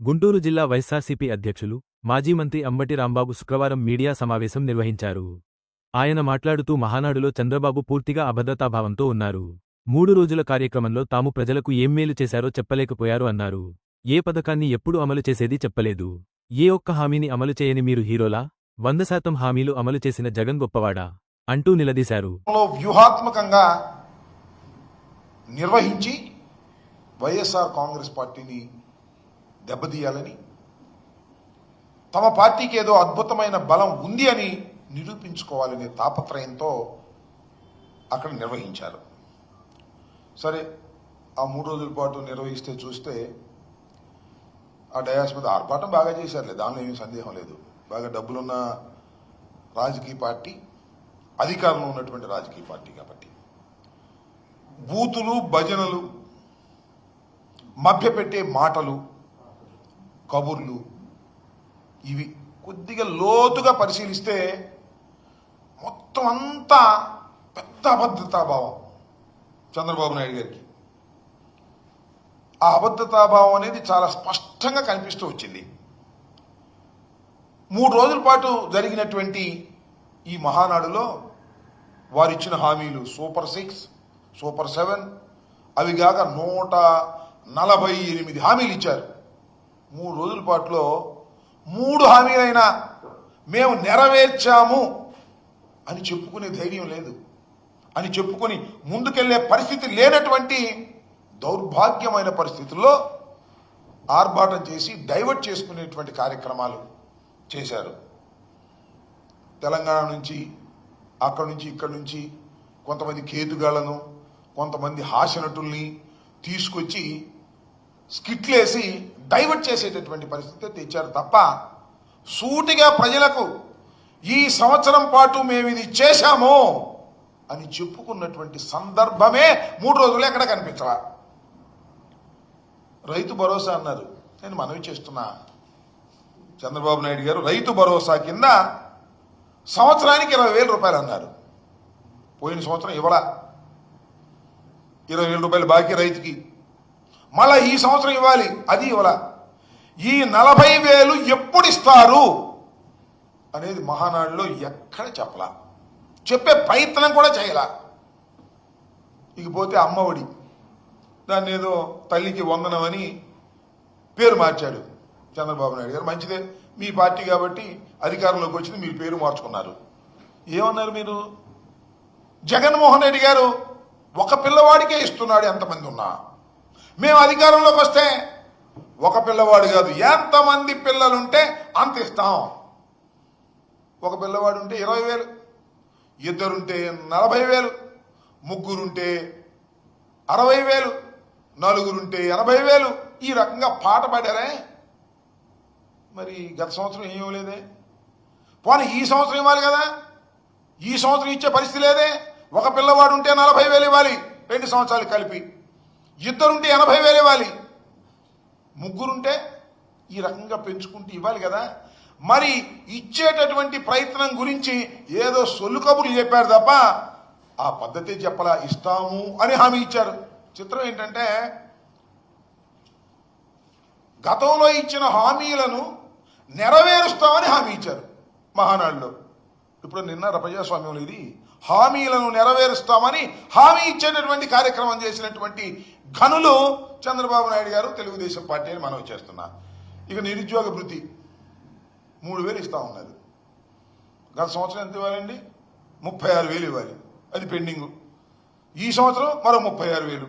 గుంటూరు జిల్లా వైఎస్సార్సీపీ అధ్యక్షులు మాజీ మంత్రి అంబటి రాంబాబు శుక్రవారం మీడియా సమావేశం నిర్వహించారు. ఆయన మాట్లాడుతూ మహానాడులో చంద్రబాబు పూర్తిగా అభద్రతాభావంతో ఉన్నారు. మూడు రోజుల కార్యక్రమంలో తాము ప్రజలకు ఏం మేలు చేశారో చెప్పలేకపోయారు అన్నారు. ఏ పథకాన్ని ఎప్పుడు అమలు చేసేది చెప్పలేదు. ఏ ఒక్క హామీని అమలు చేయని మీరు హీరోలా? వంద శాతం హామీలు అమలు చేసిన జగన్ గొప్పవాడా? అంటూ నిలదీశారు. వ్యూహాత్మకంగా నిర్వహించి వైఎస్ఆర్ కాంగ్రెస్ పార్టీని దెబ్బతీయాలని తమ పార్టీకి ఏదో అద్భుతమైన బలం ఉంది అని నిరూపించుకోవాలనే తాపత్రయంతో అక్కడ నిర్వహించారు. సరే ఆ మూడు రోజుల పాటు నిర్వహిస్తే చూస్తే ఆ డయాస్ మీద ఆర్భాటం బాగా చేశారులే దానిలో ఏమీ సందేహం లేదు. బాగా డబ్బులున్న రాజకీయ పార్టీ అధికారంలో ఉన్నటువంటి రాజకీయ పార్టీ కాబట్టి. బూతులు భజనలు మభ్యపెట్టే మాటలు కబుర్లు ఇవి కొద్దిగా లోతుగా పరిశీలిస్తే మొత్తం అంతా పెద్ద అభద్రతాభావం. చంద్రబాబు నాయుడు గారికి. ఆ అబద్ధతాభావం అనేది చాలా స్పష్టంగా కనిపిస్తూ వచ్చింది. మూడు రోజుల పాటు జరిగినటువంటి ఈ మహానాడులో వారు ఇచ్చిన హామీలు సూపర్ సిక్స్ సూపర్ సెవెన్ అవి కాక నూట నలభై ఎనిమిది హామీలు ఇచ్చారు. మూడు రోజుల పాటులో మూడు హామీలైనా మేము నెరవేర్చాము అని చెప్పుకునే ధైర్యం లేదు. అని చెప్పుకొని ముందుకెళ్ళే పరిస్థితి లేనటువంటి దౌర్భాగ్యమైన పరిస్థితుల్లో ఆర్భాటం చేసి డైవర్ట్ చేసుకునేటువంటి కార్యక్రమాలు చేశారు. తెలంగాణ నుంచి అక్కడి నుంచి ఇక్కడి నుంచి కొంతమంది కేతుగాళ్ళను కొంతమంది హాస్యనటుల్ని తీసుకొచ్చి స్కిట్లేసి డైవర్ట్ చేసేటటువంటి పరిస్థితి తెచ్చారు తప్ప సూటిగా ప్రజలకు ఈ సంవత్సరం పాటు మేము ఇది చేశాము. అని చెప్పుకున్నటువంటి సందర్భమే మూడు రోజులు ఎక్కడ కనిపించరా రైతు భరోసా అన్నారు. నేను మనవి చేస్తున్నా. చంద్రబాబు నాయుడు గారు రైతు భరోసా కింద సంవత్సరానికి ఇరవై వేల రూపాయలు అన్నారు. పోయిన సంవత్సరం ఇవ్వలా. ఇరవై వేల రూపాయలు బాకీ రైతుకి. మళ్ళా ఈ సంవత్సరం ఇవ్వాలి. అది ఇవ్వలా. ఈ నలభై వేలు ఎప్పుడు ఇస్తారు? అనేది మహానాడులో ఎక్కడ చెప్పలా. చెప్పే ప్రయత్నం కూడా చేయలా. ఇకపోతే అమ్మఒడి దాన్ని ఏదో తల్లికి వందనమని పేరు మార్చాడు చంద్రబాబు నాయుడు గారు. మంచిదే మీ పార్టీ కాబట్టి అధికారంలోకి వచ్చింది మీరు పేరు మార్చుకున్నారు. ఏమన్నారు మీరు? జగన్మోహన్ రెడ్డి గారు ఒక పిల్లవాడికే ఇస్తున్నాడు ఎంతమంది ఉన్నా. మేము అధికారంలోకి వస్తే ఒక పిల్లవాడు కాదు ఎంతమంది పిల్లలుంటే అంత ఇస్తాం. ఒక పిల్లవాడు ఉంటే ఇరవై వేలు ఇద్దరుంటే నలభై వేలు ముగ్గురుంటే అరవై వేలు నలుగురుంటే ఎనభై వేలు. ఈ రకంగా పాట పాడారే? మరి గత సంవత్సరం ఏం ఇవ్వలేదే? పోనీ ఈ సంవత్సరం ఇవ్వాలి కదా? ఈ సంవత్సరం ఇచ్చే పరిస్థితి లేదే? ఒక పిల్లవాడు ఉంటే నలభై వేలు ఇవ్వాలి రెండు సంవత్సరాలు కలిపి. ఇద్దరుంటే ఎనభై వేలు ఇవ్వాలి ముగ్గురుంటే ఈ రకంగా పెంచుకుంటూ ఇవ్వాలి కదా? మరి ఇచ్చేటటువంటి ప్రయత్నం గురించి ఏదో సొల్లు కబుర్లు చెప్పారు తప్ప ఆ పద్ధతి చెప్పలా ఇస్తాము అని హామీ ఇచ్చారు. చిత్రం ఏంటంటే గతంలో ఇచ్చిన హామీలను నెరవేరుస్తామని హామీ ఇచ్చారు మహానాడులో. ఇప్పుడు నిన్న ప్రజాస్వామ్యంలో ఇది హామీలను నెరవేరుస్తామని హామీ ఇచ్చేటటువంటి కార్యక్రమం చేసినటువంటి ఘనులు చంద్రబాబు నాయుడు గారు తెలుగుదేశం పార్టీ అని మనం చేస్తున్నా ఇక నిరుద్యోగ వృత్తి. మూడు వేలు ఇస్తా ఉన్నారు. గత సంవత్సరం ఎంత ఇవ్వాలండి? ముప్పై ఆరు వేలు ఇవ్వాలి. అది పెండింగ్. ఈ సంవత్సరం మరో ముప్పై ఆరు వేలు.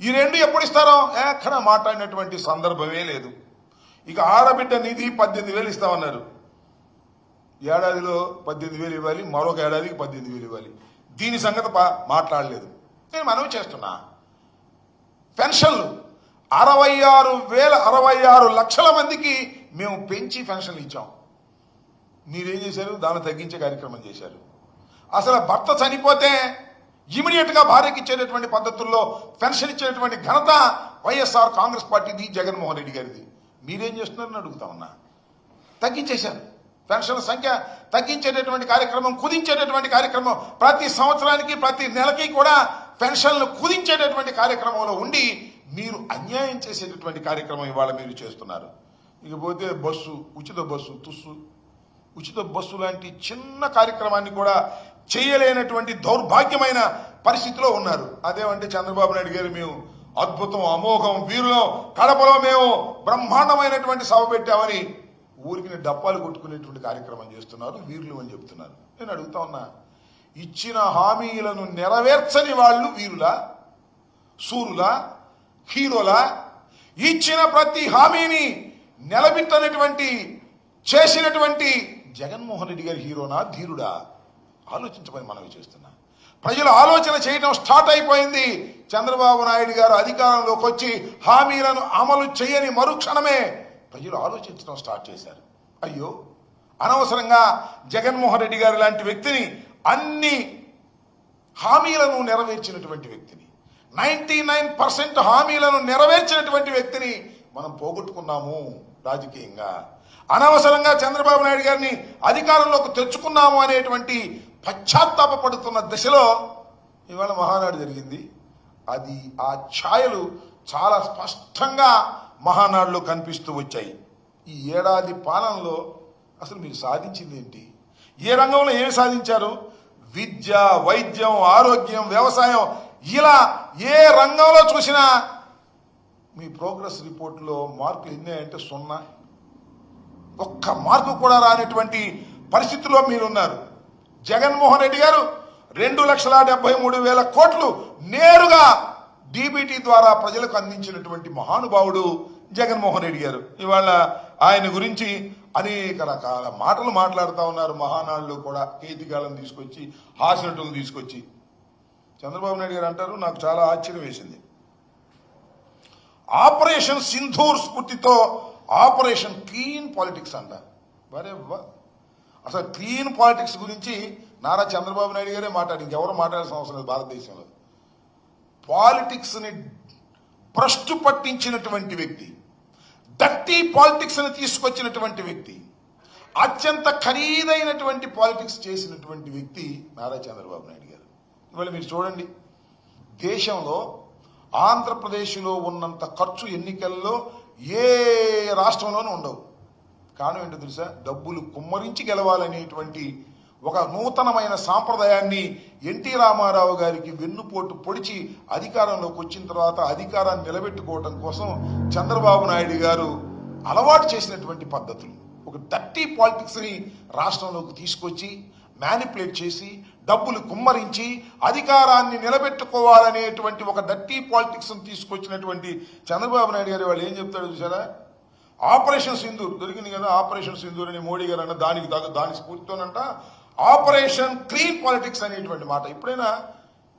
ఈ రెండు ఎప్పుడు ఇస్తారో ఎక్కడ మాట్లాడినటువంటి సందర్భమే లేదు. ఇక ఆడబిడ్డ నిధి పద్దెనిమిది వేలు ఇస్తామన్నారు ఏడాదిలో పద్దెనిమిది వేలు ఇవ్వాలి. మరొక ఏడాదికి పద్దెనిమిది వేలు ఇవ్వాలి. దీని సంగతి మాట్లాడలేదు. నేను మనవి చేస్తున్నా. పెన్షన్లు. అరవై ఆరు వేల అరవై ఆరు లక్షల మందికి మేము పెంచి పెన్షన్లు ఇచ్చాం. మీరేం చేశారు? దాన్ని తగ్గించే కార్యక్రమం చేశారు. అసలు భర్త చనిపోతే ఇమీడియట్గా భార్యకి ఇచ్చేటటువంటి పద్ధతుల్లో పెన్షన్ ఇచ్చేటటువంటి ఘనత వైఎస్ఆర్ కాంగ్రెస్ పార్టీది జగన్మోహన్ రెడ్డి గారిది. మీరేం చేస్తున్నారని అడుగుతా ఉన్నా. తగ్గించేశారు. పెన్షన్ సంఖ్య తగ్గించేటటువంటి కార్యక్రమం కుదించేటటువంటి కార్యక్రమం ప్రతి సంవత్సరానికి ప్రతి నెలకి కూడా పెన్షన్లు కుదించేటటువంటి కార్యక్రమంలో ఉండి మీరు అన్యాయం చేసేటటువంటి కార్యక్రమం ఇవాళ మీరు చేస్తున్నారు. ఇకపోతే బస్సు ఉచిత బస్సు తుస్సు ఉచిత బస్సు లాంటి చిన్న కార్యక్రమాన్ని కూడా చేయలేనటువంటి దౌర్భాగ్యమైన పరిస్థితిలో ఉన్నారు. అదేమంటే చంద్రబాబు నాయుడు గారు మేము అద్భుతం అమోఘం వీరులో కడపలో మేము బ్రహ్మాండమైనటువంటి సభ పెట్టామని ఊరికి డప్పాలు కొట్టుకునేటువంటి కార్యక్రమం చేస్తున్నారు వీరులు అని చెప్తున్నారు. నేను అడుగుతా ఉన్నా ఇచ్చిన హామీలను నెరవేర్చని వాళ్ళు వీరులా సూరులా హీరోలా? ఇచ్చిన ప్రతి హామీని నిలబెట్టనటువంటి చేసినటువంటి జగన్మోహన్ రెడ్డి గారి హీరోనా ధీరుడా? ఆలోచించమని మనవి చేస్తున్నా. ప్రజలు ఆలోచన చేయడం స్టార్ట్ అయిపోయింది. చంద్రబాబు నాయుడు గారు అధికారంలోకి వచ్చి హామీలను అమలు చేయని మరుక్షణమే ప్రజలు ఆలోచించడం స్టార్ట్ చేశారు. అయ్యో! అనవసరంగా జగన్మోహన్ రెడ్డి గారు లాంటి వ్యక్తిని అన్ని హామీలను నెరవేర్చినటువంటి వ్యక్తిని నైంటీ నైన్ పర్సెంట్ హామీలను నెరవేర్చినటువంటి వ్యక్తిని మనం పోగొట్టుకున్నాము రాజకీయంగా. అనవసరంగా చంద్రబాబు నాయుడు గారిని అధికారంలోకి తెచ్చుకున్నాము అనేటువంటి పశ్చాత్తాపడుతున్న దశలో ఇవాళ మహానాడు జరిగింది. అది ఆ ఛాయలు చాలా స్పష్టంగా మహానాడులో కనిపిస్తూ వచ్చాయి. ఈ ఏడాది పాలనలో అసలు మీరు సాధించింది ఏంటి? ఏ రంగంలో ఏమి సాధించారు? విద్య వైద్యం ఆరోగ్యం వ్యవసాయం ఇలా ఏ రంగంలో చూసినా మీ ప్రోగ్రెస్ రిపోర్ట్లో మార్కులు ఎన్ని అంటే సున్నా. ఒక్క మార్కు కూడా రానటువంటి పరిస్థితిలో మీరున్నారు. జగన్మోహన్ రెడ్డి గారు రెండు లక్షల డెబ్బై మూడు వేల కోట్లు నేరుగా డీబీటీ ద్వారా ప్రజలకు అందించినటువంటి మహానుభావుడు జగన్మోహన్ రెడ్డి గారు. ఇవాళ ఆయన గురించి అనేక రకాల మాటలు మాట్లాడుతూ ఉన్నారు. మహానాడులో కూడా కేతికాలం తీసుకొచ్చి హాస్యనటులను తీసుకొచ్చి. చంద్రబాబు నాయుడు గారు అంటారు నాకు చాలా ఆశ్చర్యం వేసింది. ఆపరేషన్ సింధూర్ స్ఫూర్తితో ఆపరేషన్ క్లీన్ పాలిటిక్స్ అంట. వరే అసలు క్లీన్ పాలిటిక్స్ గురించి నారా చంద్రబాబు నాయుడు గారే మాట్లాడి ఇంకెవరు మాట్లాడాల్సిన అవసరం లేదు భారతదేశంలో. పాలిటిక్స్ని భ్రష్టు పట్టించినటువంటి వ్యక్తి డర్టీ పాలిటిక్స్ని తీసుకొచ్చినటువంటి వ్యక్తి అత్యంత ఖరీదైనటువంటి పాలిటిక్స్ చేసినటువంటి వ్యక్తి నారా చంద్రబాబు నాయుడు గారు. ఇవాళ మీరు చూడండి దేశంలో ఆంధ్రప్రదేశ్లో ఉన్నంత ఖర్చు ఎన్నికల్లో ఏ రాష్ట్రంలోనూ ఉండవు. కారణం ఏంటో తెలుసా? డబ్బులు కుమ్మరించి గెలవాలనేటువంటి ఒక నూతనమైన సాంప్రదాయాన్ని ఎన్టీ రామారావు గారికి వెన్నుపోటు పొడిచి అధికారంలోకి వచ్చిన తర్వాత అధికారాన్ని నిలబెట్టుకోవడం కోసం చంద్రబాబు నాయుడు గారు అలవాటు చేసినటువంటి పద్ధతులు. ఒక డర్టీ పాలిటిక్స్ని రాష్ట్రంలోకి తీసుకొచ్చి మ్యానిపులేట్ చేసి డబ్బులు కుమ్మరించి అధికారాన్ని నిలబెట్టుకోవాలనేటువంటి ఒక డర్టీ పాలిటిక్స్ తీసుకొచ్చినటువంటి చంద్రబాబు నాయుడు గారు వాళ్ళు ఏం చెప్తాడు చూసారా ఆపరేషన్ సింధూర్ దొరికింది కదా ఆపరేషన్ సింధూర్ అని మోడీ గారు అన్న దానికి తగ్గ దాని స్ఫూర్తితోనంట ఆపరేషన్ క్లీన్ పాలిటిక్స్ అనేటువంటి మాట. ఎప్పుడైనా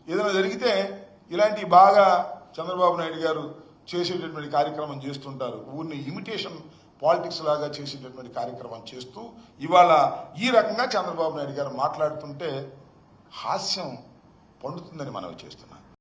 ఏదైనా జరిగితే ఇలాంటి బాగా చంద్రబాబు నాయుడు గారు చేసేటటువంటి కార్యక్రమం చేస్తుంటారు. ఊరిని ఇమిటేషన్ పాలిటిక్స్ లాగా చేసేటటువంటి కార్యక్రమం చేస్తూ ఇవాళ ఈ రకంగా చంద్రబాబు నాయుడు గారు మాట్లాడుతుంటే హాస్యం పండుతుందని మనవి చేస్తున్నాం